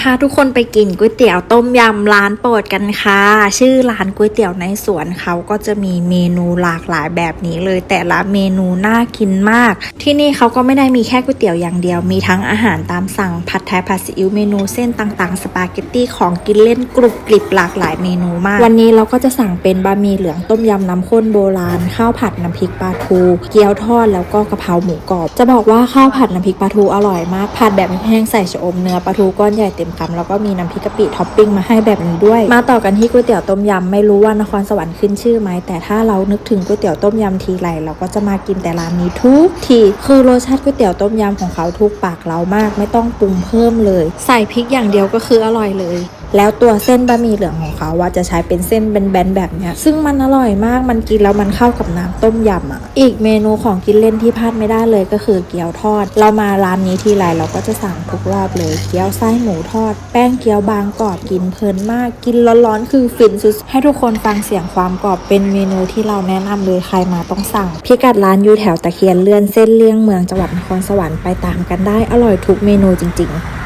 พาทุกคนไปกินก๋วยเตี๋ยวต้มยำร้านโปรดกันค่ะ ชื่อร้านก๋วยเตี๋ยวในสวนเขาก็จะมีเมนูหลากหลายแบบนี้เลย แต่ละเมนูน่ากินมาก ที่นี่เขาก็ไม่ได้มีแค่ก๋วยเตี๋ยวอย่างเดียว มีทั้งอาหารตามสั่งผัดไทยผัดซีอิ๊วเมนูเส้นต่างๆ สปาเกตตี้ของกินเล่นกรุบกริบหลากหลายเมนูมาก วันนี้เราก็จะสั่งเป็นบะหมี่เหลืองต้มยำน้ำข้นโบราณ ข้าวผัดน้ำพริกปลาทูเกี๊ยวทอดแล้วก็กะเพราหมูกรอบ จะบอกว่าข้าวผัดน้ำพริกปลาทูอร่อยมากผัดแบบแห้งใส่ชะอมเนื้อปลาทูก้อนใหญ่เต็มคำแล้วก็มีน้ำพริกกะปิท็อปปิ้งมาให้แบบนี้ด้วย มาต่อกันที่ก๋วยเตี๋ยวต้มยำไม่รู้ว่านครสวรรค์ขึ้นชื่อไหมแต่ถ้าเรานึกถึงก๋วยเตี๋ยวต้มยำทีไรเราก็จะมากินแต่ร้านนี้ทุกทีคือรสชาติก๋วยเตี๋ยวต้มยำของเขาถูกปากเรามาก ไม่ต้องปรุงเพิ่มเลย ใส่พริกอย่างเดียวก็คืออร่อยเลย แล้วตัวเส้นบะหมี่เหลืองของเขาว่าจะใช้เป็นเส้นแบนๆแบบเนี้ยซึ่งมันอร่อยมากมันกินแล้วมันเข้ากับน้ำต้มยำอะอีกเมนูของกินเล่นที่พลาดไม่ได้เลยก็คือเกี๊ยวทอด เรามาร้านนี้ทีไรเราก็จะสั่งทุกรอบเลยเกี๊ยวไส้หมูทอด แป้งเกี๊ยวบางกรอบกินเพลินมากกินร้อนๆคือฟินสุดให้ทุกคนฟังเสียงความกรอบเป็นเมนูที่เราแนะนำเลยใครมาต้องสั่ง พิกัดร้านอยู่แถวตะเคียนเลื่อนเส้นเลี่ยงเมืองจังหวัดนครสวรรค์ไปตามกันได้อร่อยทุกเมนูจริง ๆ